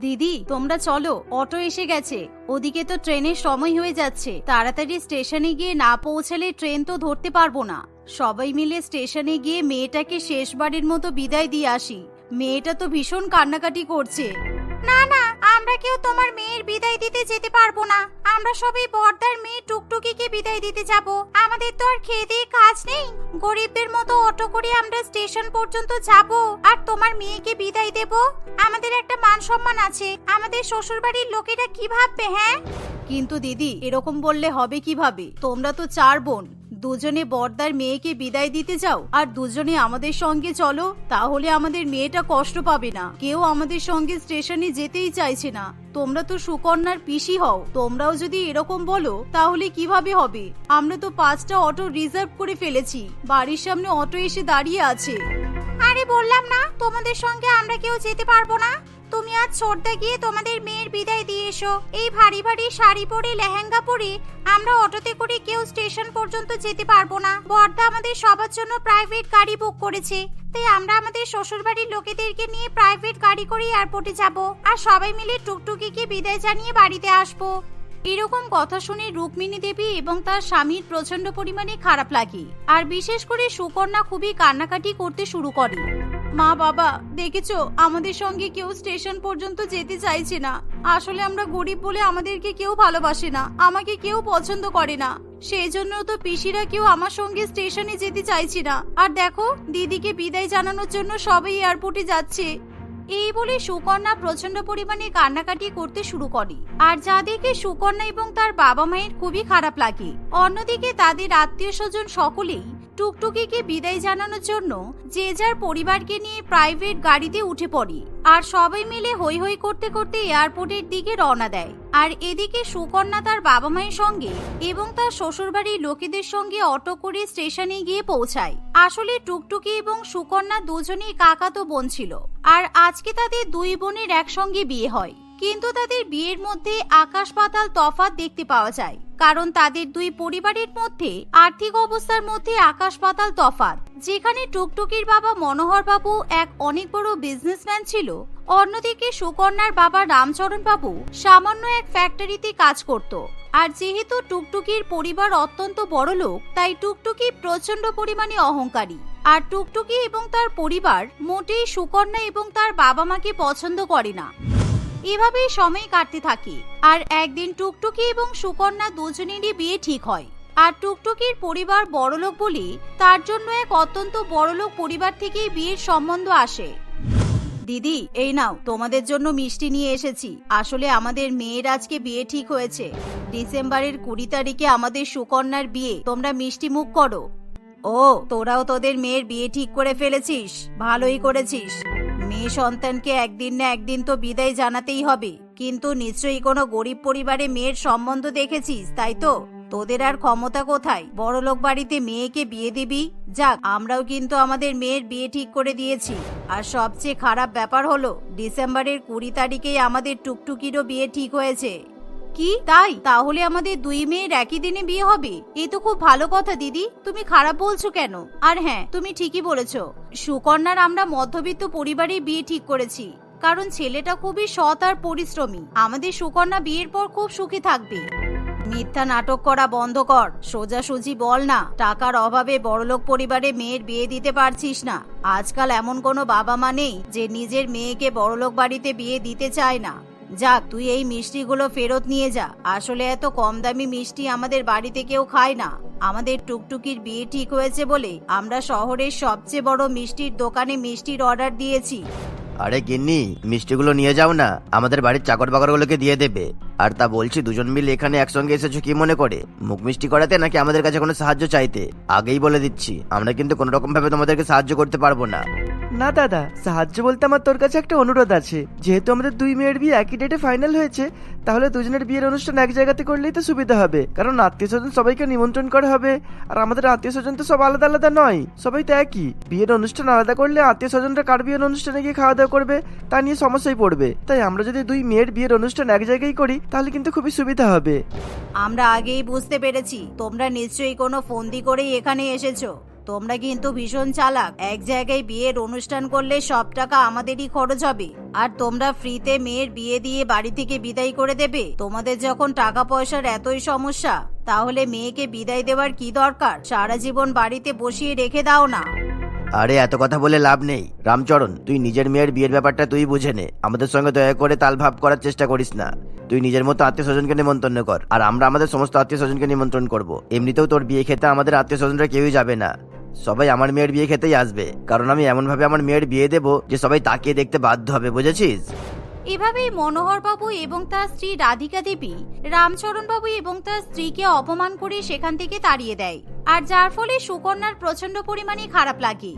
দিদি, তোমরা চলো, অটো এসে গেছে। ওদিকে তো ট্রেনের সময় হয়ে যাচ্ছে। তাড়াতাড়ি স্টেশনে গিয়ে না পৌঁছালে ট্রেন তো ধরতে পারব না। সবাই মিলে স্টেশনে গিয়ে মেয়েটাকে শেষবারের মতো বিদায় দিয়ে আসি। মেয়েটা তো ভীষণ কান্নাকাটি করছে। না না, আমরা কেউ তোমার মেয়ের বিদায় দিতে যেতে পারব না। আমরা সবাই বর্দার মেয়ে টুকটুকিকে বিদায় দিতে যাব। আমাদের তো আর খেয়ে দিয়ে কাজ নেই। গরিবদের মতো অটো করে আমরা স্টেশন পর্যন্ত যাব। আর তোমার মেয়েকে বিদায় দেব? আমাদের একটা মান সম্মান আছে। আমাদের শ্বশুরবাড়ির লোকেরা কি ভাববে হ্যাঁ? কিন্তু দিদি, এরকম বললে হবে কীভাবে? তোমরা তো চার বোন। দুজনে বর্দার মেয়েকে বিদায় দিতে যাও আর দুজনে আমাদের সঙ্গে চলো, তাহলে আমাদের মেয়েটা কষ্ট পাবে না। কেউ আমাদের সঙ্গে স্টেশনে যেতেই চাইছে না। তোমরা তো সুকন্যার পিসি হও। তোমরাও যদি এরকম বলো, তাহলে কীভাবে হবে? আমরা তো পাঁচটা অটো রিজার্ভ করে ফেলেছি। বাড়ির সামনে অটো এসে দাঁড়িয়ে আছে। আরে বললাম না, তোমাদের সঙ্গে আমরা কেউ যেতে পারব না। তুমি আজ ছোটদা গিয়ে তোমাদের মেয়ের বিদায় দিয়ে এসো। এই ভারী ভারী শাড়ি পরে, লেহেঙ্গা পরে আমরা অটোতে করে কেউ স্টেশন পর্যন্ত যেতে পারব না। বর্দা আমাদের সবার জন্য প্রাইভেট গাড়ি বুক করেছে। তাই আমরা আমাদের শ্বশুরবাড়ির লোকেদেরকে নিয়ে প্রাইভেট গাড়ি করে এয়ারপোর্টে যাব। আর সবাই মিলে টুকটুকিকে বিদায় জানিয়ে বাড়িতে আসব। এরকম কথা শুনে রুক্মিণী দেবী এবং তার স্বামীর প্রচণ্ড পরিমাণে খারাপ লাগে। আর বিশেষ করে সুকন্যা খুবই কান্নাকাটি করতে শুরু করে। মা বাবা, দেখেছ? আমাদের সঙ্গে কেউ স্টেশন পর্যন্ত যেতে চাইছে না। আসলে আমরা গরিব বলে আমাদেরকে কেউ ভালোবাসে না, আমাকে কেউ পছন্দ করে না। সেই জন্য তো পিসিরা কেউ আমার সঙ্গে স্টেশনে যেতে চাইছে না। আর দেখো, দিদিকে বিদায় জানানোর জন্য সবাই এয়ারপোর্টে যাচ্ছে। এই বলে সুকন্যা প্রচণ্ড পরিমাণে কান্নাকাটি করতে শুরু করে। আর যা দেখে সুকন্যা এবং তার বাবা মায়ের খুবই খারাপ লাগে। অন্যদিকে তাদের আত্মীয় স্বজন সকলেই টুকটুকিকে বিদায় জানানোর জন্য যে যার পরিবারকে নিয়ে প্রাইভেট গাড়িতে উঠে পড়ি আর সবাই মিলে হই হই করতে করতে এয়ারপোর্টের দিকে রওনা দেয়। আর এদিকে সুকন্যা তার বাবা মায়ের সঙ্গে এবং তার শ্বশুরবাড়ির লোকেদের সঙ্গে অটো করে স্টেশনে গিয়ে পৌঁছায়। আসলে টুকটুকি এবং সুকন্যা দুজনেই কাকাতো বোন ছিল। আর আজকে তাদের দুই বোনের একসঙ্গে বিয়ে হয়। কিন্তু তাদের বিয়ের মধ্যে আকাশ পাতাল তফাৎ দেখতে পাওয়া যায়, কারণ তাদের দুই পরিবারের মধ্যে আর্থিক অবস্থার মধ্যে আকাশ পাতাল তফাৎ। যেখানে টুকটুকির বাবা মনোহর বাবু এক অনেক বড় বিজনেসম্যান ছিল, অন্যদিকে সুকন্যার বাবা রামচরণ বাবু সামান্য এক ফ্যাক্টরিতে কাজ করত। আর যেহেতু টুকটুকির পরিবার অত্যন্ত বড় লোক, তাই টুকটুকি প্রচণ্ড পরিমাণে অহংকারী। আর টুকটুকি এবং তার পরিবার মোটেই সুকন্যা এবং তার বাবা মাকে পছন্দ করে না। এভাবেই সময় কাটতে থাকে। আর একদিন টুকটুকি এবং সুকন্যা দুজনেরই বিয়ে ঠিক হয়। আর টুকটুকির পরিবার বড়লোক বলে তার জন্য এক অত্যন্ত বড়লোক পরিবার থেকেই বিয়ের সম্বন্ধ আসে। দিদি, এই নাও, তোমাদের জন্য মিষ্টি নিয়ে এসেছি। আসলে আমাদের মেয়ের আজকে বিয়ে ঠিক হয়েছে। ডিসেম্বরের কুড়ি তারিখে আমাদের সুকন্যার বিয়ে। তোমরা মিষ্টি মুখ করো। ও, তোরাও তোদের মেয়ের বিয়ে ঠিক করে ফেলেছিস। ভালোই করেছিস। মেয়ে সন্তানকে একদিন না একদিন তো বিদায় জানাতেই হবে। কিন্তু নিশ্চয়ই কোনো গরিব পরিবারে মেয়ের সম্বন্ধ দেখেছিস, তাই তো? তোদের আর ক্ষমতা কোথায়? বড়লোক বাড়িতে মেয়েকে বিয়ে দিবি? যাক, আমরাও কিন্তু আমাদের মেয়ের বিয়ে ঠিক করে দিয়েছি। আর সবচেয়ে খারাপ ব্যাপার হলো, ডিসেম্বরের কুড়ি তারিখেই আমাদের টুকটুকিরও বিয়ে ঠিক হয়েছে। কি? তাই? তাহলে আমাদের দুই মেয়ের একই দিনে বিয়ে হবে? এ তো খুব ভালো কথা, দিদি। তুমি খারাপ বলছো কেন? আর হ্যাঁ তুমি ঠিকই বলেছ। সুকন্যার আমরা মধ্যবিত্ত পরিবারে বিয়ে ঠিক করেছি। কারণ ছেলেটা খুবই সৎ আর পরিশ্রমী। আমাদের সুকন্যা বিয়ের পর খুব সুখী থাকবে। মিথ্যা নাটক করা বন্ধ কর। সোজাসুজি বল না। টাকার অভাবে বড়লোক পরিবারে মেয়ের বিয়ে দিতে পারছিস না। আজকাল এমন কোনো বাবা মা নেই যে নিজের মেয়েকে বড়লোক বাড়িতে বিয়ে দিতে চায় না। যাক তুই এই মিষ্টিগুলো ফেরত নিয়ে যা। আসলে এত কম দামি মিষ্টি আমাদের বাড়িতে কেউ খায় না। আমাদের টুকটুকির বিয়ে ঠিক হয়েছে বলে আমরা শহরের সবচেয়ে বড় মিষ্টির দোকানে মিষ্টির অর্ডার দিয়েছি। আরে গিন্নি, মিষ্টিগুলো নিয়ে যাও না। আমাদের বাড়ির চাকর বাকরগুলোকে দিয়ে দেবে। আর তা বলছি, দুজন মিলে এখানে একসঙ্গে এসেছ কি মনে করে? মুখ মিষ্টি করাতে নাকি আমাদের কাছে কোনো সাহায্য চাইতে? আগেই বলে দিচ্ছি, আমরা কিন্তু কোনো রকম ভাবে তোমাদেরকে সাহায্য করতে পারব না। না দাদা, সাহায্য বলতে আমার তোর কাছে একটা অনুরোধ আছে। যেহেতু আমাদের দুই মেয়ের বিয়ে একই ডেটে ফাইনাল হয়েছে, তাহলে দুজনের বিয়ের অনুষ্ঠান এক জায়গাতে করলেই তো সুবিধা হবে। কারণ আত্মীয় স্বজন সবাইকে নিমন্ত্রণ করা হবে, আর আমাদের আত্মীয় স্বজন তো সব আলাদা আলাদা নয়, সবাই তো একই। বিয়ের অনুষ্ঠান আলাদা করলে আত্মীয় স্বজনরা কার বিয়ের অনুষ্ঠানে গিয়ে খাওয়া দাওয়া করবে, তা নিয়ে সমস্যায় পড়বে। তাই আমরা যদি দুই মেয়ের বিয়ের অনুষ্ঠান এক জায়গায় করি, তাহলে কিন্তু খুবই সুবিধা হবে। আমরা আগেই বুঝতে পেরেছি। তোমরা নিশ্চয়ই কোনো ফন্দি করেই এখানে এসেছ। তোমরা কিন্তু ভীষণ চালাক। এক জায়গায় বিয়ের অনুষ্ঠান করলে সব টাকা আমাদেরই খরচ হবে। আর তোমরা ফ্রিতে মেয়ের বিয়ে দিয়ে বাড়ি থেকে বিদায় করে দেবে। তোমাদের যখন টাকা পয়সার এতই সমস্যা, তাহলে মেয়েকে বিদায় দেওয়ার কি দরকার? সারা জীবন বাড়িতে বসিয়ে রেখে দাও না। আরে, এত কথা বলে লাভ নেই। রামচরণ, তুই নিজের মেয়ের বিয়ের ব্যাপারটা তুই বুঝে নে। আমাদের সঙ্গে দয়া করে তাল ভাব করার চেষ্টা করিস না। তুই নিজের মতো আত্মীয় স্বজনকে নিমন্ত্রণ কর, আর আমরা আমাদের সমস্ত আত্মীয় স্বজনকে নিমন্ত্রণ করব। এমনিতেও তোর বিয়ে খেতে আমাদের আত্মীয় স্বজনরা কেউই যাবে না। সবাই আমার মেয়ের বিয়ে খেতেই আসবে, কারণ আমি এমন ভাবে আমার মেয়ের বিয়ে দেবো যে সবাই তাকিয়ে দেখতে বাধ্য হবে, বুঝেছিস? এভাবেই মনোহর বাবু এবং তার স্ত্রী রাধিকা দেবী রামচরণ বাবু এবং তার স্ত্রীকে অপমান করে সেখান থেকে তাড়িয়ে দেয়। আর যার ফলে সুকন্যার প্রচণ্ড পরিমাণে খারাপ লাগে।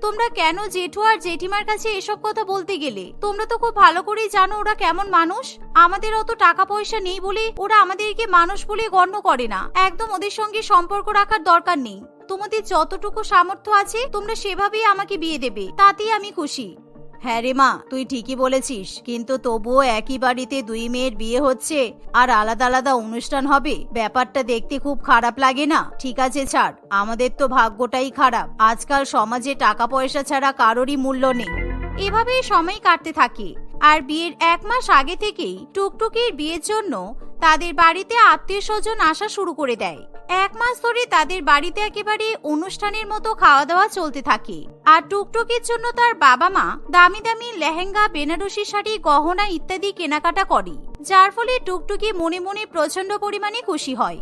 তোমরা কেন জেঠু আর জেঠিমার কাছে এসব কথা বলতে গেলে? তোমরা তো খুব ভালো করেই জানো ওরা কেমন মানুষ। আমাদের অত টাকা পয়সা নেই বলে ওরা আমাদেরকে মানুষ বলে গণ্য করে না। একদম ওদের সঙ্গে সম্পর্ক রাখার দরকার নেই। তোমাদের যতটুকু সামর্থ্য আছে, তোমরা সেভাবেই আমাকে বিয়ে দেবে। তাতেই আমি খুশি। হ্যাঁ রে মা, তুই ঠিকই বলেছিস। কিন্তু তবুও একই বাড়িতে দুই মেয়ের বিয়ে হচ্ছে, আর আলাদা আলাদা অনুষ্ঠান হবে। ব্যাপারটা দেখতে খুব খারাপ লাগে না। ঠিক আছে, ছাড়। আমাদের তো ভাগ্যটাই খারাপ। আজকাল সমাজে টাকা পয়সা ছাড়া কারোরই মূল্য নেই। এভাবেই সময় কাটতে থাকে। আর বিয়ের এক মাস আগে থেকেই টুকটুকির বিয়ের জন্য তাদের বাড়িতে আত্মীয় স্বজন আসা শুরু করে দেয়। এক মাস ধরে তাদের বাড়িতে একেবারে অনুষ্ঠানের মতো খাওয়া দাওয়া চলতে থাকে। আর টুকটুকির জন্য তার বাবা মা দামি দামি লেহেঙ্গা, বেনারসি শাড়ি, গহনা ইত্যাদি কেনাকাটা করে। যার ফলে টুকটুকি মনে মনে প্রচণ্ড পরিমাণে খুশি হয়।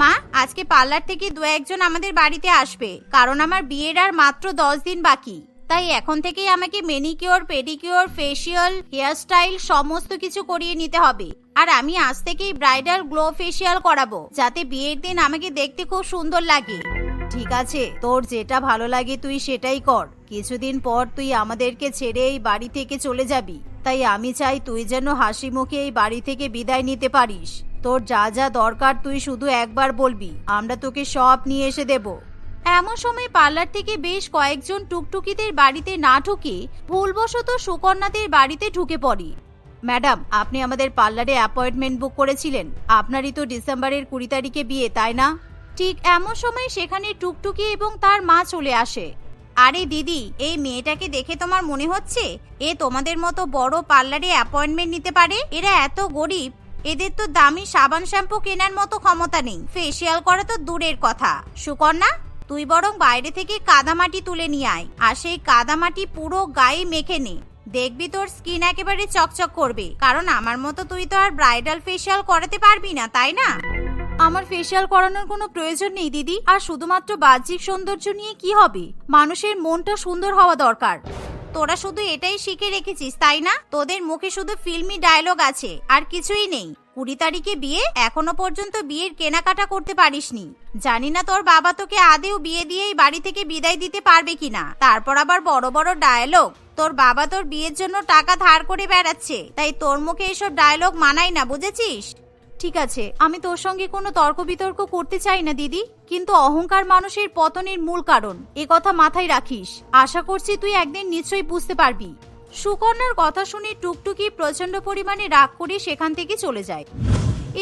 মা, আজকে পার্লার থেকে দু একজন আমাদের বাড়িতে আসবে, কারণ আমার বিয়ের আর মাত্র দশ দিন বাকি। তাই এখন থেকেই আমাকে মেনিকিওর পেডিকিওর ফেসিয়াল হেয়ারস্টাইল সমস্ত কিছু করিয়ে নিতে হবে। আর আমি আজ থেকেই ব্রাইডাল গ্লো ফেসিয়াল করাবো, যাতে বিয়ের দিন আমাকে দেখতে খুব সুন্দর লাগে। ঠিক আছে, তোর যেটা ভালো লাগে তুই সেটাই কর। কিছুদিন পর তুই আমাদেরকে ছেড়ে এই বাড়ি থেকে চলে যাবি। তাই আমি চাই তুই যেন হাসি মুখে এই বাড়ি থেকে বিদায় নিতে পারিস। তোর যা যা দরকার তুই শুধু একবার বলবি। আমরা তোকে সব নিয়ে এসে দেবো। এমন সময় পার্লার থেকে বেশ কয়েকজন টুকটুকিদের বাড়িতে না ঢুকে ভুলবশত সুকন্যাদের বাড়িতে ঢুকে পড়ি। ম্যাডাম, আপনি আমাদের পার্লারে অ্যাপয়েন্টমেন্ট বুক করেছিলেন। আপনারই তো ডিসেম্বরের কুড়ি তারিখে বিয়ে, তাই না? ঠিক এমন সময় সেখানে টুকটুকি এবং তার মা চলে আসে। আরে দিদি, এই মেয়েটাকে দেখে তোমার মনে হচ্ছে? এ তোমাদের মতো বড় পার্লারে অ্যাপয়েন্টমেন্ট নিতে পারে? এরা এত গরিব। এদের তো দামি সাবান শ্যাম্পু কেনার মতো ক্ষমতা নেই। ফেসিয়াল করা তো দূরের কথা। সুকন্যা? তুই বরং বাইরে থেকে কাদামাটি তুলে নিয়ে আয় আর সেই কাদামাটি পুরো গায়ে মেখে নে। দেখবি তোর স্কিন একেবারে চকচক করবে কারণ আমার মতো তুই তো আর ব্রাইডাল ফেসিয়াল করাতে পারবি না তাই না? আমার ফেসিয়াল করানোর কোনো প্রয়োজন নেই দিদি। আর শুধুমাত্র বাহ্যিক সৌন্দর্য নিয়ে কি হবে? মানুষের মনটা সুন্দর হওয়া দরকার। তোরা শুধু এটাই শিখে রেখেছিস তাই না? তোদের মুখে শুধু ফিল্মি ডায়লগ আছে আর কিছুই নেই। কুড়ি তারিখে বিয়ে এখনও পর্যন্ত বিয়ের কেনাকাটা করতে পারিসনি। জানি না তোর বাবা তোকে আদেও বিয়ে দিয়েই বাড়ি থেকে বিদায় দিতে পারবে কিনা। তারপর আবার বড় বড় ডায়লগ তোর বাবা তোর বিয়ের জন্য টাকা ধার করে বেড়াচ্ছে। তাই তোর মুখে এসব ডায়লগ মানাই না, বুঝেছিস? ঠিক আছে, আমি তোর সঙ্গে কোনো তর্ক বিতর্ক করতে চাই না, দিদি। কিন্তু অহংকার মানুষের পতনের মূল কারণ। এ কথা মাথায় রাখিস। আশা করছি তুই একদিন নিশ্চয়ই বুঝতে পারবি। সুকন্যার কথা শুনে টুকটুকি প্রচণ্ড পরিমাণে রাগ করে সেখান থেকে চলে যায়।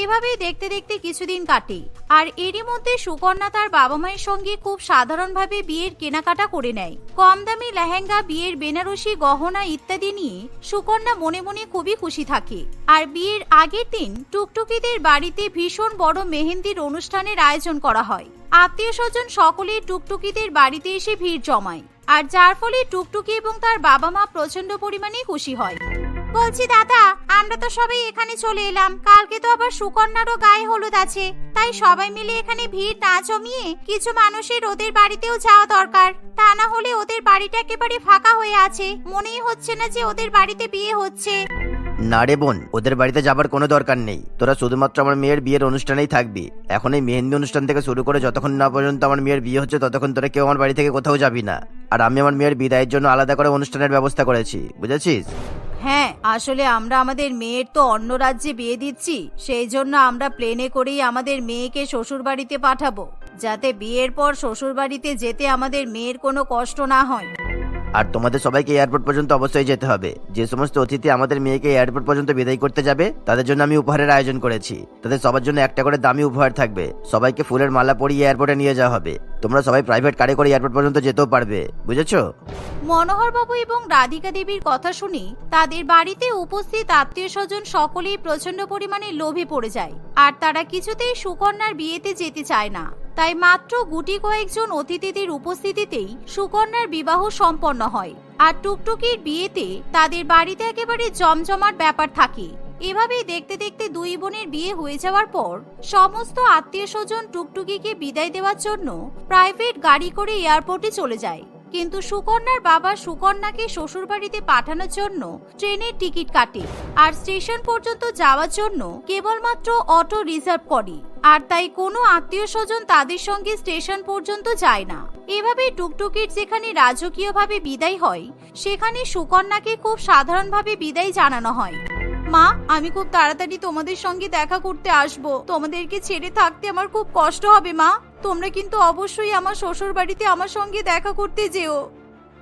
এভাবেই দেখতে দেখতে কিছুদিন কাটে, আর এরই মধ্যে সুকন্যা তার বাবা মায়ের সঙ্গে খুব সাধারণভাবে বিয়ের কেনাকাটা করে নেয়। কম দামি লেহেঙ্গা, বিয়ের বেনারসি, গহনা ইত্যাদি নিয়ে সুকন্যা মনে মনে খুবই খুশি থাকে। আর বিয়ের আগের দিন টুকটুকিদের বাড়িতে ভীষণ বড় মেহেন্দির অনুষ্ঠানের আয়োজন করা হয়। আত্মীয় স্বজন সকলে টুকটুকিদের বাড়িতে এসে ভিড় জমায়। আর যার ফলে টুকটুকি এবং তার বাবা মা প্রচণ্ড পরিমাণে খুশি হয়। বলছি, দাদা, আমরা তো সবাই এখানে চলে এলাম। কালকে তো আবার সুকন্যারও গায়ে হলুদ আছে। তাই সবাই মিলে এখানে ভিড় না জমিয়ে কিছু মানুষের ওদের বাড়িতেও যাওয়া দরকার। তা না হলে ওদের বাড়িটা একেবারে ফাঁকা হয়ে আছে। মনেই হচ্ছে না যে ওদের বাড়িতে বিয়ে হচ্ছে। না রে বোন, ওদের বাড়িতে যাবার কোনো দরকার নেই। তোরা শুধুমাত্র আমার মেয়ের বিয়ের অনুষ্ঠানেই থাকবি। এখন এই মেহেন্দি অনুষ্ঠান থেকে শুরু করে যতক্ষণ না পর্যন্ত আমার মেয়ের বিয়ে হচ্ছে, ততক্ষণ তোরা কেউ আমার বাড়ি থেকে কোথাও যাবি না। আর আমি আমার মেয়ের বিদায়ের জন্য আলাদা করে অনুষ্ঠানের ব্যবস্থা করেছি, বুঝেছিস? হ্যাঁ আসলে আমরা আমাদের মেয়ের তো অন্য রাজ্যে বিয়ে দিচ্ছি, সেই জন্য আমরা প্লেনে করেই আমাদের মেয়েকে শ্বশুর বাড়িতে পাঠাবো, যাতে বিয়ের পর শ্বশুর বাড়িতে যেতে আমাদের মেয়ের কোনো কষ্ট না হয়। আর তোমাদের সবাইকে এয়ারপোর্ট পর্যন্ত অবশ্যই যেতে হবে। যে সমস্ত অতিথি আমাদের মেয়েকে এয়ারপোর্ট পর্যন্ত বিদায় করতে যাবে, তাদের জন্য আমি উপহারের আয়োজন করেছি। তাদের সবার জন্য একটা করে দামি উপহার থাকবে। সবাইকে ফুলের মালা পরিয়ে এয়ারপোর্টে নিয়ে যাওয়া হবে। তোমরা সবাই প্রাইভেট কারে করে এয়ারপোর্ট পর্যন্ত যেতেও পারবে, বুঝেছ? মনোহরবাবু এবং রাধিকা দেবীর কথা শুনে তাদের বাড়িতে উপস্থিত আত্মীয় স্বজন সকলেই প্রচণ্ড পরিমাণে লোভে পড়ে যায়, আর তারা কিছুতেই সুকন্যার বিয়েতে যেতে চায় না। তাই মাত্র গুটি কয়েকজন অতিথিদের উপস্থিতিতেই সুকন্যার বিবাহ সম্পন্ন হয়, আর টুকটুকির বিয়েতে তাদের বাড়িতে একেবারে জমজমাট ব্যাপার থাকে। এভাবেই দেখতে দেখতে দুই বোনের বিয়ে হয়ে যাওয়ার পর, সমস্ত আত্মীয় স্বজন টুকটুকিকে বিদায় দেওয়ার জন্য প্রাইভেট গাড়ি করে এয়ারপোর্টে চলে যায়। কিন্তু সুকন্যার বাবা সুকন্যাকে শ্বশুরবাড়িতে পাঠানোর জন্য ট্রেনের টিকিট কাটে আর স্টেশন পর্যন্ত যাওয়ার জন্য কেবলমাত্র অটো রিজার্ভ করে। আর তাই কোনো আত্মীয় স্বজন তাদের সঙ্গে স্টেশন পর্যন্ত যায় না। এভাবে টুকটুকির যেখানে রাজকীয়ভাবে বিদায় হয়, সেখানে সুকন্যাকে খুব সাধারণভাবে বিদায় জানানো হয়। মা, আমি খুব তাড়াতাড়ি তোমাদের সঙ্গে দেখা করতে আসব। তোমাদেরকে ছেড়ে থাকতে আমার খুব কষ্ট হবে, মা। তোমরা কিন্তু অবশ্যই আমার শ্বশুর বাড়িতে আমার সঙ্গে দেখা করতে যেও।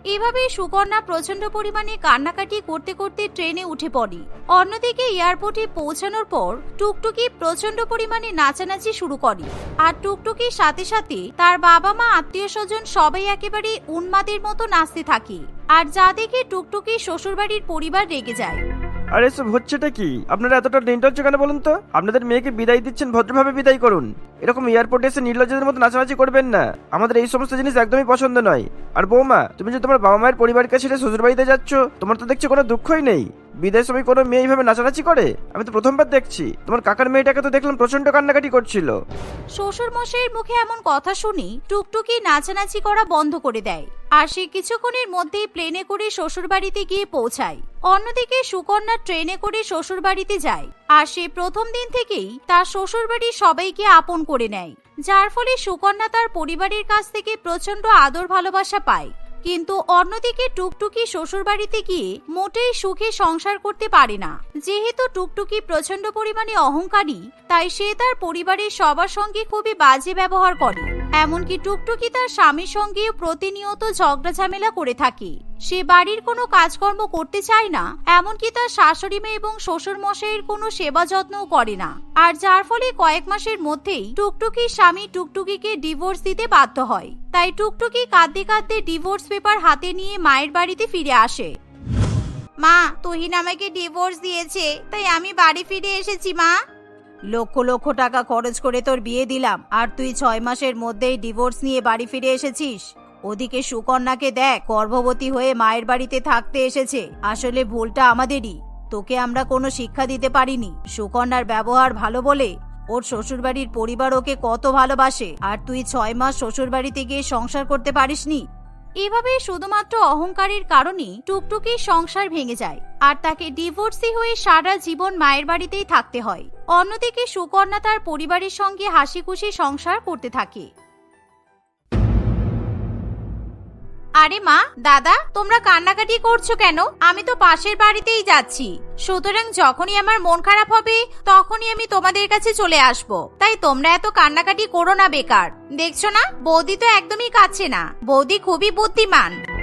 এভাবে সুকন্যা প্রচণ্ড পরিমাণে কান্নাকাটি করতে করতে ট্রেনে উঠে পড়ে। অন্যদিকে এয়ারপোর্টে পৌঁছানোর পর টুকটুকি প্রচণ্ড পরিমাণে নাচানাচি শুরু করে। আর টুকটুকির সাথে সাথে তার বাবা মা, আত্মীয় স্বজন সবাই একেবারে উন্মাদের মতো নাচতে থাকে। আর যা দেখে টুকটুকি শ্বশুরবাড়ির পরিবার রেগে যায়। আর, এসব হচ্ছেটা কি? আপনারা এতটা নির্লজ্জ কেন বলুন তো? আপনাদের মেয়েকে বিদায় দিচ্ছেন, ভদ্রভাবে বিদায় করুন। এরকম এয়ারপোর্টে এসে নির্লজ্জদের মতো নাচানাচি করবেন না। আমাদের এই সমস্ত জিনিস একদমই পছন্দ নয়। আর বৌমা, তুমি যে তোমার বাবা মায়ের পরিবারকে ছেড়ে শ্বশুরবাড়িতে যাচ্ছ, তোমার তো দেখছি কোনো দুঃখই নেই। বিদায়ের সময় কোনো মেয়ে এইভাবে নাচানাচি করে? আমি তো প্রথমবার দেখছি। তোমার কাকার মেয়েটাকে তো দেখলাম প্রচণ্ড কান্নাকাটি করছিল। শ্বশুর মশাইয়ের মুখে এমন কথা শুনি টুকটুকি নাচানাচি করা বন্ধ করে দেয়। আর সে কিছুক্ষণের মধ্যেই প্লেনে করে শ্বশুর বাড়িতে গিয়ে পৌঁছায়। অন্যদিকে সুকন্যা ট্রেনে করে শ্বশুর বাড়িতে যায়। আর সে প্রথম দিন থেকেই তার শ্বশুর বাড়ির সবাইকে আপন করে নেয়। যার ফলে সুকন্যা তার পরিবারের কাছ থেকে প্রচণ্ড আদর ভালোবাসা পায়। কিন্তু অন্যদিকে টুকটুকি শ্বশুর বাড়িতে গিয়ে মোটেই সুখে সংসার করতে পারে না। যেহেতু টুকটুকি প্রচণ্ড পরিমাণে অহংকারী, তাই সে তার পরিবারের সবার সঙ্গে খুবই বাজে ব্যবহার করে। এমনকি টুকটুকি তার স্বামীর সঙ্গেও প্রতিনিয়ত ঝগড়া ঝামেলা করে থাকে। সে বাড়ির কোনো কাজকর্ম করতে চায় না, এমনকি তার শাশুড়ি মেয়ে এবং শ্বশুর মশাইয়ের কোনো সেবা যত্নও করে না। আর যার ফলে কয়েক মাসের মধ্যেই টুকটুকির স্বামী টুকটুকিকে ডিভোর্স দিতে বাধ্য হয়। তাই টুকটুকি কাঁদতে কাঁদতে ডিভোর্স পেপার হাতে নিয়ে মায়ের বাড়িতে ফিরে আসে। মা, তুহিন আমাকে ডিভোর্স দিয়েছে, তাই আমি বাড়ি ফিরে এসেছি, মা। লক্ষ লক্ষ টাকা খরচ করে তোর বিয়ে দিলাম। আর তুই ছয় মাসের মধ্যেই ডিভোর্স নিয়ে বাড়ি ফিরে এসেছিস। ওদিকে সুকন্যাকে দেখ, গর্ভবতী হয়ে মায়ের বাড়িতে থাকতে এসেছে। আসলে ভুলটা আমাদেরই। তোকে আমরা কোনো শিক্ষা দিতে পারিনি। সুকন্যার ব্যবহার ভালো বলে ওর শ্বশুরবাড়ির পরিবার ওকে কত ভালোবাসে। আর তুই ছয় মাস শ্বশুরবাড়িতে গিয়ে সংসার করতে পারিসনি? এভাবে শুধুমাত্র অহংকারের কারণে টুকটুকি সংসার ভেঙে যায়, আর তাকে ডিভোর্সি হয়ে সারা জীবন মায়ের বাড়িতেই থাকতে হয়। অন্যদিকে সুকন্যা তার পরিবারের সঙ্গে হাসি খুশি সংসার করতে থাকে। আরে মা, দাদা, তোমরা কান্নাকাটি করছ কেন? আমি তো পাশের বাড়িতেই যাচ্ছি। সুতরাং যখনই আমার মন খারাপ হবে, তখনই আমি তোমাদের কাছে চলে আসব। তাই তোমরা এত কান্নাকাটি করো না, বেকার। দেখছ না? বৌদি তো একদমই কাছে না। বৌদি খুবই বুদ্ধিমান।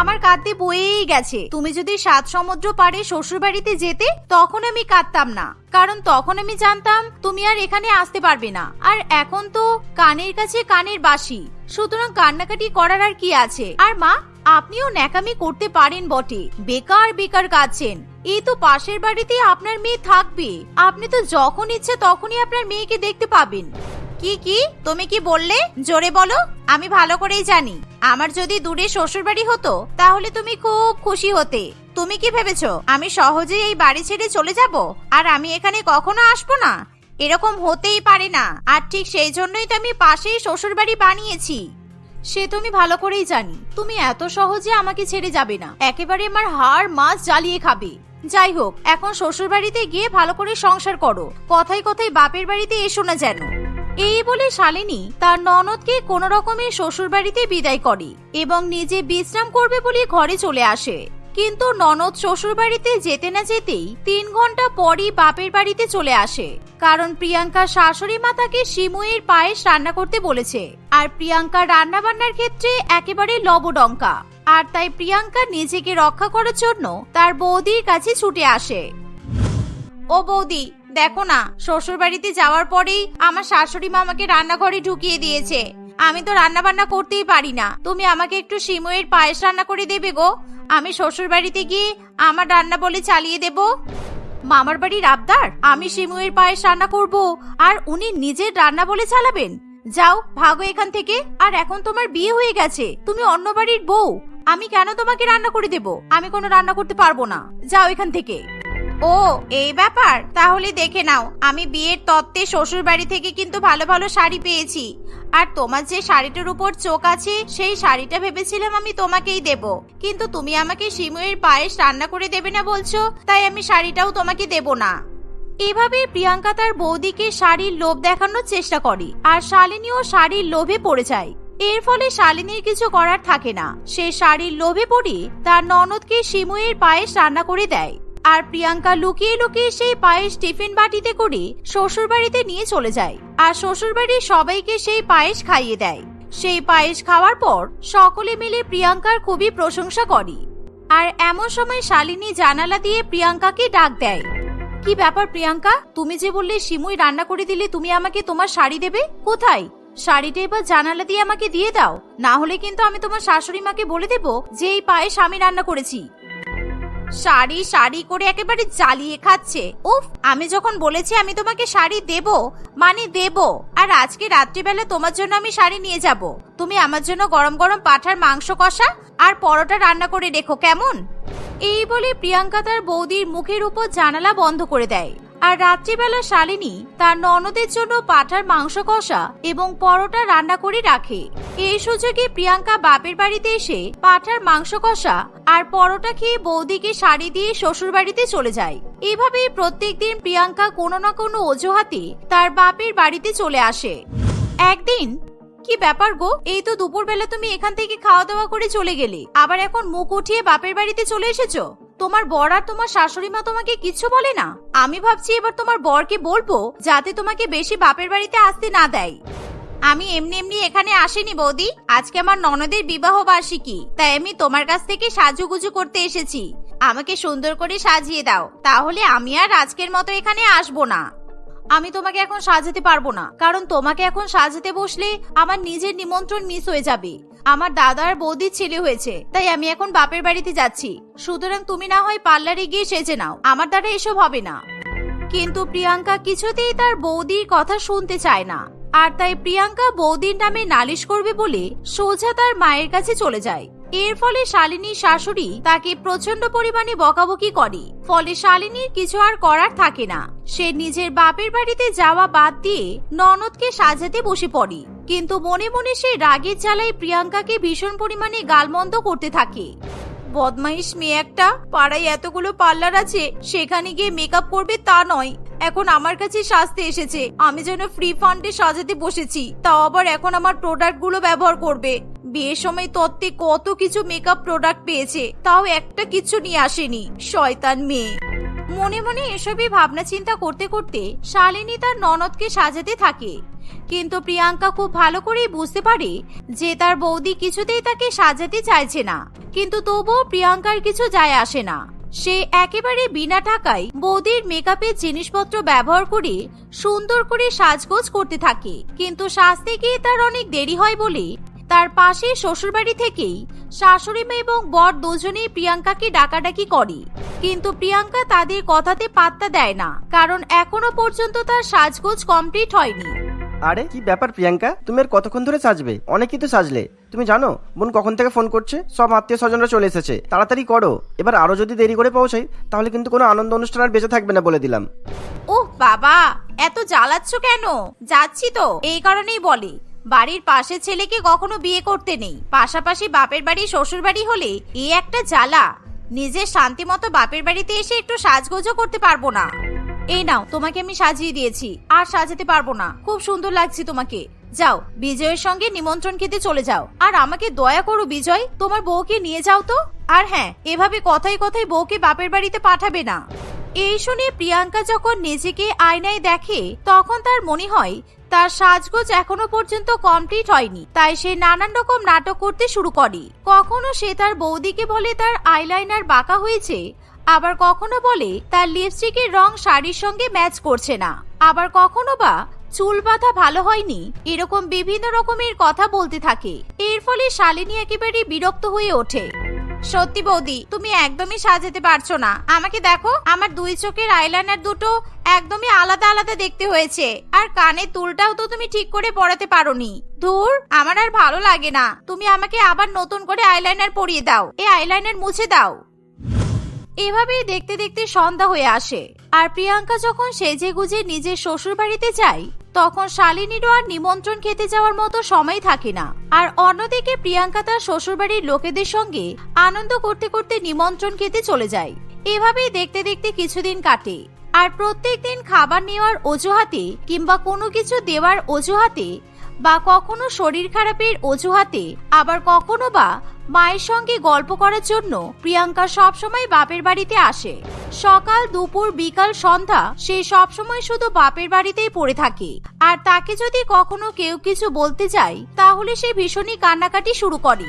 আমার কাঁদতে বয়েই গেছে। তুমি যদি সাত সমুদ্র পারে শ্বশুর বাড়িতে যেতে, তখন আমি কাঁদতাম না। কারণ তখন আমি জানতাম, তুমি আর এখানে আসতে পারবে না। আর এখন তো কানের কাছে কানের বাসি সুতরাং কান্নাকাটি করার আর কি আছে? আর মা, আপনিও ন্যাকামি করতে পারেন বটে। বেকার বেকার কাঁদছেন। এই তো পাশের বাড়িতে আপনার মেয়ে থাকবে। আপনি তো যখন ইচ্ছে তখনই আপনার মেয়েকে দেখতে পাবেন। কি কি? তুমি কি বললে? জোরে বলো, আমি ভালো করেই জানি। আমার যদি দূরে শ্বশুর বাড়ি হতো, তাহলে তুমি খুব খুশি হতে। তুমি কি ভেবেছো, আমি সহজেই এই বাড়ি ছেড়ে চলে যাব? আর আমি এখানে কখনো আসব না? এরকম হতেই পারে না। আর ঠিক সেই জন্যই তো আমি পাশেই শ্বশুর বাড়ি বানিয়েছি। সে তুমি ভালো করেই জানি। তুমি এত সহজে আমাকে ছেড়ে যাবে না। একেবারে আমার হাড় মাছ জ্বালিয়ে খাবে। যাই হোক, এখন শ্বশুর বাড়িতে গিয়ে ভালো করে সংসার করো। কথায় কথায় বাপের বাড়িতে এসো না যেন। এই বলে শালিনী তার ননদকে কোন রকমের শ্বশুর বাড়িতে বিদায় করে এবং নিজে বিশ্রাম করবে বলে ঘরে চলে আসে। কিন্তু ননদ শ্বশুর বাড়িতে যেতে না যেতেই তিন ঘণ্টা পরই বাপের বাড়িতে চলে আসে। কারণ প্রিয়াঙ্কা শাশুড়ি মা তাকে শিমুয়ের পায়েস রান্না করতে বলেছে। আর প্রিয়াঙ্কা রান্না বান্নার ক্ষেত্রে একেবারে লবডঙ্কা। আর তাই প্রিয়াঙ্কা নিজেকে রক্ষা করার জন্য তার বৌদির কাছে ছুটে আসে। ও বৌদি দেখো না শ্বশুর বাড়িতে যাওয়ার পরেই আমার শাশুড়ি মা আমাকে রান্নাঘরে ঢুকিয়ে দিয়েছে। আমি তো রান্না বান্না করতেই পারি না। তুমি আমাকে একটু সিমুয়ের পায়েস রান্না করে দেবে গো। আমি শ্বশুর বাড়িতে গিয়ে আমার রান্না বলে চালিয়ে দেব। মামার বাড়ির আবদার, আমি সিমুয়ের পায়েস রান্না করব আর উনি নিজের রান্না বলে চালাবেন। যাও, ভাগো এখান থেকে। আর এখন তোমার বিয়ে হয়ে গেছে। তুমি অন্য বাড়ির বউ। আমি কেন তোমাকে রান্না করে দেব? আমি কোনো রান্না করতে পারব না। যাও এখান থেকে। ও, এই ব্যাপার? তাহলে দেখে নাও, আমি বিয়ের তত্ত্বে শ্বশুর বাড়ি থেকে কিন্তু ভালো ভালো শাড়ি পেয়েছি। আর তোমার যে শাড়িটার উপর চোখ আছে, সেই শাড়িটা ভেবেছিলাম আমি তোমাকেই দেব। কিন্তু তুমি আমাকে শিমুয়ের পায়েস রান্না করে দেবে না বলছো, তাই আমি শাড়িটাও তোমাকে দেব না। এভাবে প্রিয়াঙ্কা তার বৌদিকে শাড়ির লোভ দেখানোর চেষ্টা করে, আর শালিনীও শাড়ির লোভে পড়ে যায়। এর ফলে শালিনীর কিছু করার থাকে না। সে শাড়ির লোভে পড়ে তার ননদকে শিমুয়ের পায়েস রান্না করে দেয়। আর প্রিয়াঙ্কা লুকিয়ে লুকিয়ে সেই পায়েস টিফিন বাটিতে করে শ্বশুর বাড়িতে নিয়ে চলে যায়। আর শ্বশুর বাড়ির সবাইকে সেই পায়েস খাইয়ে দেয়। সেই পায়েস খাওয়ার পর সকলে মিলে প্রিয়াঙ্কার খুবই প্রশংসা করে। আর এমন সময় শালিনী জানালা দিয়ে প্রিয়াঙ্কাকে ডাক দেয়। কি ব্যাপার প্রিয়াঙ্কা? তুমি যে বললে সিমুই রান্না করে দিলে তুমি আমাকে তোমার শাড়ি দেবে? কোথায়? শাড়িটা এবার জানালা দিয়ে আমাকে দিয়ে দাও। না হলে কিন্তু আমি তোমার শাশুড়ি মাকে বলে দেব যে এই পায়েস আমি রান্না করেছি। শাড়ি শাড়ি করে একেবারে জ্বালিয়ে খাচ্ছে। উফ, আমি যখন বলেছি আমি তোমাকে শাড়ি দেব মানে দেব। আর আজকে রাত্রিবেলা তোমার জন্য আমি শাড়ি নিয়ে যাব। তুমি আমার জন্য গরম গরম পাঠার মাংস কষা আর পরোটা রান্না করে রেখো, কেমন? এই বলে প্রিয়াঙ্কা তার বৌদির মুখের উপর জানালা বন্ধ করে দেয়। আর রাত্রিবেলা শালিনী তার ননদের জন্য পাঠার মাংস কষা এবং পরোটা রান্না করে রাখে। এই সুযোগে প্রিয়াঙ্কা বাপের বাড়িতে এসে পাঠার মাংস কষা আর পরোটা খেয়ে বৌদিকে শাড়ি দিয়ে শ্বশুর বাড়িতে চলে যায়। এভাবেই প্রত্যেকদিন প্রিয়াঙ্কা কোনো না কোনো অজুহাতে তার বাপের বাড়িতে চলে আসে। একদিন, কি ব্যাপার গো? এই তো দুপুরবেলা তুমি এখান থেকে খাওয়া দাওয়া করে চলে গেলে। আবার এখন মুখ উঠিয়ে বাপের বাড়িতে চলে এসেছ? তোমার বর আর তোমার শাশুড়ি মা তোমাকে কিছু বলে না? আমি ভাবছি এবার তোমার বরকে বলব, যাতে তোমাকে বেশি বাপের বাড়িতে আসতে না দেয়। আমি এমনি এমনি এখানে আসিনি বৌদি। আজকে আমার ননদের বিবাহ বার্ষিকী। তাই আমি তোমার কাছ থেকে সাজুগুজু করতে এসেছি। আমাকে সুন্দর করে সাজিয়ে দাও। তাহলে আমি আর আজকের মতো এখানে আসব না। আমি তোমাকে এখন সাজাতে পারব না, কারণ তোমাকে এখন সাজাতে বসলে আমার নিজের নিমন্ত্রণ মিস হয়ে যাবে। আমার দাদার বৌদির ছেলে হয়েছে, তাই আমি এখন বাপের বাড়িতে যাচ্ছি। সুতরাং তুমি না হয় পার্লারে গিয়ে সেজে নাও, আমার দ্বারা এসব হবে না। কিন্তু প্রিয়াঙ্কা কিছুতেই তার বৌদির কথা শুনতে চায় না, আর তাই প্রিয়াঙ্কা বৌদির নামে নালিশ করবে বলে সোজা তার মায়ের কাছে চলে যায়। এর ফলে শালিনীর শাশুড়ি তাকে প্রচণ্ড পরিমাণে বকাবকি করে। ফলে শালিনীর কিছু আর করার থাকে না। সে নিজের বাপের বাড়িতে যাওয়া বাদ দিয়ে ননদকে সাজাতে বসে পড়ে। কিন্তু মনে মনে সে রাগের জ্বালায় প্রিয়াঙ্কাকে ভীষণ পরিমাণে গালমন্দ করতে থাকে। বদমাইশ মেয়ে একটা, পাড়ায় এতগুলো পার্লার আছে, সেখানে গিয়ে মেকআপ করবে তা নয়। এখন আমার কাছে সাজতে এসেছে। আমি যেন ফ্রি ফান্ডে সাজাতে বসেছি। তাও আবার এখন আমার প্রোডাক্টগুলো ব্যবহার করবে। বিয়ের সময় তত্ত্বে কত কিছু মেকআপ প্রোডাক্ট পেয়েছে, তাও একটা কিছু নিয়ে আসেনি, শয়তান মেয়ে। মনে মনে এসবই ভাবনা চিন্তা করতে করতে শালিনী তার ননদকে সাজাতে থাকে। কিন্তু প্রিয়াঙ্কা খুব ভালো করেই বুঝতে পারে যে তার বৌদি কিছুতেই তাকে সাজাতে চাইছে না। কিন্তু তবুও প্রিয়াঙ্কার কিছু যায় আসে না। সে একেবারে বিনা টাকায় বৌদির মেকআপের জিনিসপত্র ব্যবহার করে সুন্দর করে সাজগোজ করতে থাকে। কিন্তু সাজতে গিয়ে তার অনেক দেরি হয় বলে তার পাশে শ্বশুরবাড়ি থেকেই শাশুড়ি মেয়ে এবং বর দুজনেই প্রিয়াঙ্কাকে ডাকাডাকি করে। কিন্তু প্রিয়াঙ্কা তাদের কথাতে পাত্তা দেয় না কারণ এখনও পর্যন্ত তার সাজগোজ কমপ্লিট হয়নি। আরে কি ব্যাপার প্রিয়াঙ্কা? তুমি আর কতক্ষণ ধরে সাজবে? অনেকই তো সাজলে। তুমি জানো বোন কখন থেকে ফোন করছে? সব আত্মীয় স্বজনরা চলে এসেছে। তাড়াতাড়ি করো। এবার আরও যদি দেরি করে পৌঁছাই তাহলে কিন্তু কোনো আনন্দ অনুষ্ঠান আর বেঁচে থাকবে না বলে দিলাম। ওহ বাবা! এত জ্বালাচ্ছ কেন? যাচ্ছি তো। এই কারণেই বলে। বাড়ির পাশে ছেলেকে কখনো বিয়ে করতে নেই। পাশাপাশি বাপের বাড়ি, শ্বশুর বাড়ি হলে এ একটা জ্বালা। নিজের শান্তি মতো বাপের বাড়িতে এসে একটু সাজগোজও করতে পারব না। এই নাও, তোমাকে আমি সাজিয়ে দিয়েছি। আর সাজাতে পারব না। খুব সুন্দর লাগছে তোমাকে। যাও, বিজয়ের সঙ্গে নিমন্ত্রণ খেতে চলে যাও। আর আমাকে দয়া করো, বিজয়, তোমার বউকে নিয়ে যাও তো। আর হ্যাঁ এভাবে কথায় কথায় বউকে বাপের বাড়িতে পাঠাবে না। এই শুনে প্রিয়াঙ্কা যখন নিজেকে আয়নায় দেখে, তখন তার মনে হয়, তার সাজগোজ এখনও পর্যন্ত কমপ্লিট হয়নি। তাই সে নানান রকম নাটক করতে শুরু করে। কখনো সে তার বৌদিকে বলে তার আইলাইনার বাঁকা হয়েছে, আবার কখনো বলে তার লিপস্টিকের রং শাড়ির সঙ্গে ম্যাচ করছে না। আবার কখনো বা চুল বাঁধা ভালো হয়নি, এরকম বিভিন্ন রকমের কথা বলতে থাকে। এর ফলে শালিনী একেবারে বিরক্ত হয়ে ওঠে। সত্যি বৌদি, তুমি একদমই সাজাতে পারছ না। আমাকে দেখো, আমার দুই চোখের আইলাইনার দুটো একদমই আলাদা আলাদা দেখতে হয়েছে। আর কানের দুলটাও তো তুমি ঠিক করে পরাতে পারোনি। ধুর, আমার আর ভালো লাগে না। তুমি আমাকে আবার নতুন করে আইলাইনার পরিয়ে দাও। এই আইলাইনার মুছে দাও। এভাবেই দেখতে দেখতে সন্ধ্যা হয়ে আসে। আর প্রিয়াঙ্কা যখন সেজে গুজে নিজের শ্বশুর বাড়িতে যায় তখন শালিনীরও আর নিমন্ত্রণ খেতে যাওয়ার মতো সময় থাকে না। আর অন্যদিকে প্রিয়াঙ্কা তার শ্বশুরবাড়ির লোকেদের সঙ্গে আনন্দ করতে করতে নিমন্ত্রণ খেতে চলে যায়। এভাবেই দেখতে দেখতে কিছুদিন কাটে। আর প্রত্যেক দিন খাবার নেওয়ার অজুহাতে কিংবা কোনো কিছু দেওয়ার অজুহাতে বা কখনো শরীর খারাপের অজুহাতে, আবার কখনো বা মায়ের সঙ্গে গল্প করার জন্য প্রিয়াঙ্কা সবসময় বাপের বাড়িতে আসে। সকাল, দুপুর, বিকাল, সন্ধ্যা সে সবসময় শুধু বাপের বাড়িতেই পড়ে থাকে। আর তাকে যদি কখনো কেউ কিছু বলতে যায়, তাহলে সে ভীষণই কান্নাকাটি শুরু করে।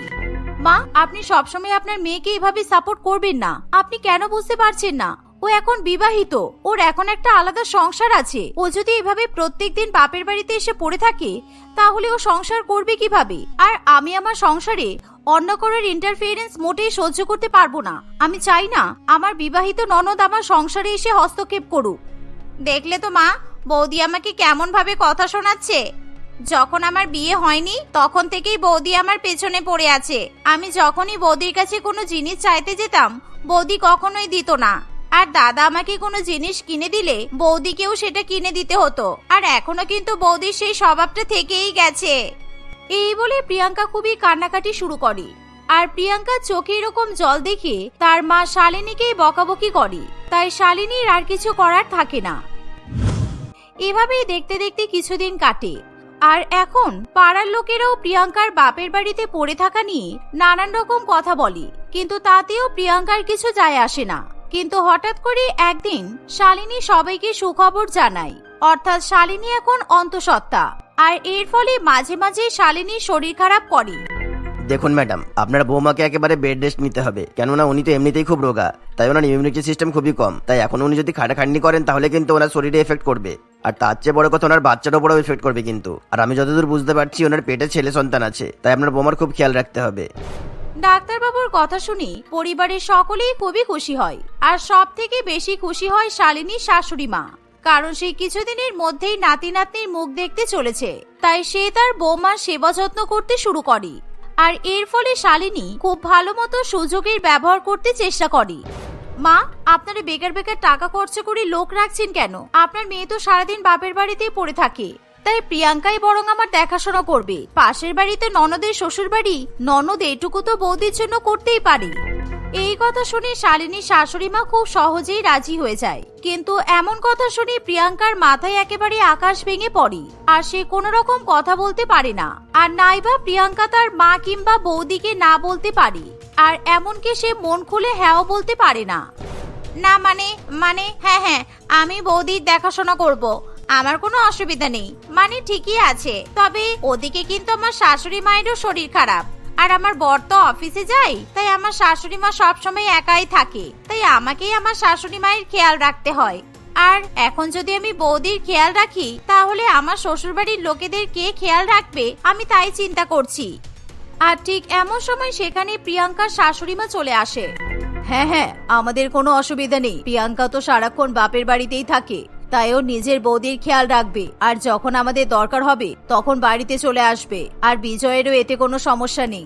মা, আপনি সবসময় আপনার মেয়েকে এভাবে সাপোর্ট করবেন না। আপনি কেন বুঝতে পারছেন না? ও এখন বিবাহিত। ওর এখন একটা আলাদা সংসার আছে। ও যদি এভাবে প্রত্যেকদিন বাপের বাড়িতে এসে পড়ে থাকে, তাহলে ও সংসার করবে কীভাবে? আর আমি আমার সংসারে অন্য কারোর ইন্টারফিয়ারেন্স মোটেই সহ্য করতে পারব না। আমি চাই না আমার বিবাহিত ননদ আমার সংসারে এসে হস্তক্ষেপ করুক। দেখলে তো মা, বৌদি আমাকে কেমন ভাবে কথা শোনাচ্ছে। যখন আমার বিয়ে হয়নি, তখন থেকেই বৌদি আমার পেছনে পড়ে আছে। আমি যখনই বৌদির কাছে কোনো জিনিস চাইতে যেতাম, বৌদি কখনোই দিত না। আর দাদা আমাকে কোনো জিনিস কিনে দিলে বৌদিকেও সেটা কিনে দিতে হতো। আর এখনও কিন্তু বৌদির সেই স্বভাবটা থেকেই গেছে। এই বলে প্রিয়াঙ্কা খুবই কান্নাকাটি শুরু করে। আর প্রিয়াঙ্কা চোখে এরকম জল দেখে তার মা শালিনীকেই বকাবকি করে। তাই শালিনীর আর কিছু করার থাকে না। এভাবেই দেখতে দেখতে কিছুদিন কাটে। আর এখন পাড়ার লোকেরাও প্রিয়াঙ্কার বাপের বাড়িতে পড়ে থাকা নিয়ে নানান রকম কথা বলে। কিন্তু তাতেও প্রিয়াঙ্কার কিছু যায় আসে না। কিন্তু হঠাৎ করে একদিন শালিনী সবাইকে সুখবর জানায়। অর্থাৎ শালিনী এখন অন্তঃসত্ত্বা। আর এর ফলে মাঝে মাঝে শালিনীর শরীর খারাপ করে। দেখুন ম্যাডাম, আপনার বৌমাকে একেবারে বেড রেস্ট নিতে হবে। কেননা উনি তো এমনিতেই খুব রোগা, তাই ওনার ইমিউনিটি সিস্টেম খুবই কম। তাই এখন উনি যদি খাটাখাটনি করেন, তাহলে কিন্তু ওনার শরীরে এফেক্ট করবে। আর তার চেয়ে বড় কথা, ওনার বাচ্চার উপরেও এফেক্ট করবে কিন্তু। আর আমি যতদূর বুঝতে পারছি, ওনার পেটে ছেলে সন্তান আছে, তাই আপনার বৌমার খুব খেয়াল রাখতে হবে। ডাক্তারবাবুর কথা শুনি পরিবারের সকলেই খুবই খুশি হয়। আর সব থেকে বেশি খুশি হয় শালিনীর শাশুড়ি মা। কারণ সে কিছুদিনের মধ্যেই নাতি নাতনির মুখ দেখতে চলেছে। তাই সে তার বৌমার সেবা যত্ন করতে শুরু করে। আর এর ফলে শালিনী খুব ভালো মতো সুযোগের ব্যবহার করতে চেষ্টা করে। মা, আপনারা বেকার বেকার টাকা খরচা করে লোক রাখছেন কেন? আপনার মেয়ে তো সারাদিন বাপের বাড়িতেই পড়ে থাকে। তাই প্রিয়াঙ্কাই বরং আমার দেখাশোনা করবে। পাশের বাড়িতে ননদের শ্বশুর বাড়ি ননদ এটুকু তো বৌদির জন্য করতেই পারে। এই কথা শুনে শালিনীর শাশুড়ি মা খুব সহজেই রাজি হয়ে যায়। কিন্তু এমন কথা শুনে প্রিয়াঙ্কার মাথায় একেবারে আকাশ ভেঙে পড়ে আর সে কোনো রকম কথা বলতে পারে না। আর নাইবা প্রিয়াঙ্কা তার মা কিংবা বৌদিকে না বলতে পারে। আর এমনকি সে মন খুলে হ্যাঁও বলতে পারে না। না মানে মানে হ্যাঁ হ্যাঁ আমি বৌদির দেখাশোনা করব। আমার কোনো অসুবিধা নেই। মানে ঠিকই আছে। তবে ওদিকে কিন্তু আমার শাশুড়ি মায়েরও শরীর খারাপ। আর আমার বর তো অফিসে যায়, তাই আমার শাশুড়ি মা সবসময় একাই থাকে। তাই আমাকেই আমার শাশুড়ি মায়ের খেয়াল রাখতে হয়। আর এখন যদি আমি বৌদির খেয়াল রাখি, তাহলে আমার শ্বশুরবাড়ির লোকেদের কে খেয়াল রাখবে, আমি তাই চিন্তা করছি। আর ঠিক এমন সময় সেখানে প্রিয়াঙ্কার শাশুড়ি মা চলে আসে। হ্যাঁ হ্যাঁ আমাদের কোনো অসুবিধা নেই। প্রিয়াঙ্কা তো সারাক্ষণ বাপের বাড়িতেই থাকে। তাই ও নিজের বৌদির খেয়াল রাখবে। আর যখন আমাদের দরকার হবে তখন বাড়িতে চলে আসবে। আর বিজয়েরও এতে কোনো সমস্যা নেই।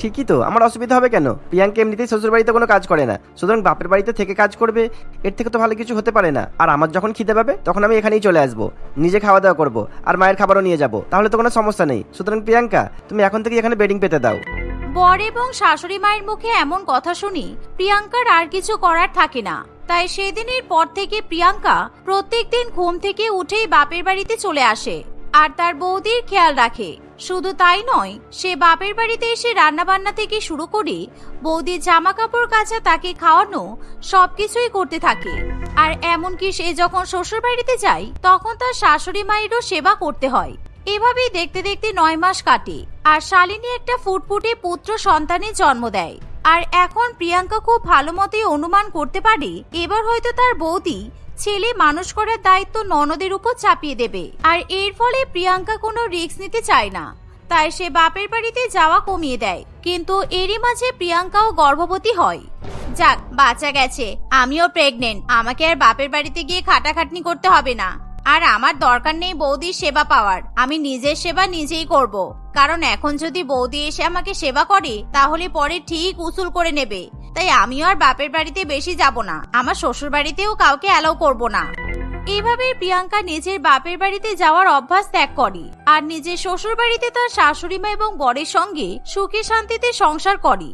ঠিকই তো আমার অসুবিধা হবে কেন? প্রিয়াঙ্কা এমনিতেই শ্বশুর বাড়িতে কোনো কাজ করে না। সুতরাং বাপের বাড়িতে থেকে কাজ করবে এর থেকে তো ভালো কিছু হতে পারে না। আর আমার যখন খিদে পাবে তখন আমি এখানেই চলে আসব। নিজে খাওয়া দাওয়া করব আর মায়ের খাবারও নিয়ে যাব। তাহলে তো কোনো সমস্যা নেই। সুতরাং প্রিয়াঙ্কা তুমি এখন থেকে এখানে বেডিং পেতে দাও। বর এবং শাশুড়ি মায়ের মুখে এমন কথা শুনি প্রিয়াঙ্কার আর কিছু করার থাকে না। তাই সেদিনের পর থেকে প্রিয়াঙ্কা প্রত্যেকদিন ঘুম থেকে উঠেই বাপের বাড়িতে চলে আসে আর তার বৌদির খেয়াল রাখে। শুধু তাই নয়, সে বাপের বাড়িতে এসে রান্না বান্না থেকে শুরু করে বৌদির জামা কাপড় কাচা তাকে খাওয়ানো সবকিছুই করতে থাকে। আর এমনকি সে যখন শ্বশুর বাড়িতে যায়, তখন তার শাশুড়ি মায়েরও সেবা করতে হয়। এভাবেই দেখতে দেখতে নয় মাস কাটে আর শালিনী একটা ফুটফুটে পুত্র সন্তানের জন্ম দেয়। আর এখন প্রিয়াঙ্কা খুব ভালো মতোই অনুমান করতে পারে, এবার হয়তো তার বৌদি ছেলে মানুষ করার দায়িত্ব ননদের উপর চাপিয়ে দেবে। আর এর ফলে প্রিয়াঙ্কা কোনো রিস্ক নিতে চায় না, তাই সে বাপের বাড়িতে যাওয়া কমিয়ে দেয়। কিন্তু এরই মাঝে প্রিয়াঙ্কাও গর্ভবতী হয়। যাক, বাচ্চা গেছে, আমিও প্রেগনেন্ট আমাকে আর বাপের বাড়িতে গিয়ে খাটাখাটনি করতে হবে না। আর আমার দরকার নেই বৌদির সেবা পাওয়ার, আমি নিজের সেবা নিজেই করব। কারণ এখন যদি বৌদি এসে আমাকে সেবা করে, তাহলে পরে ঠিক উসুল করে নেবে। তাই আমিও আর বাপের বাড়িতে বেশি যাব না। আমার শ্বশুর বাড়িতেও কাউকে অ্যালাউ করব না। এইভাবে প্রিয়াঙ্কা নিজের বাপের বাড়িতে যাওয়ার অভ্যাস ত্যাগ করে আর নিজের শ্বশুর বাড়িতে তার শাশুড়ি মা এবং বরের সঙ্গে সুখে শান্তিতে সংসার করে।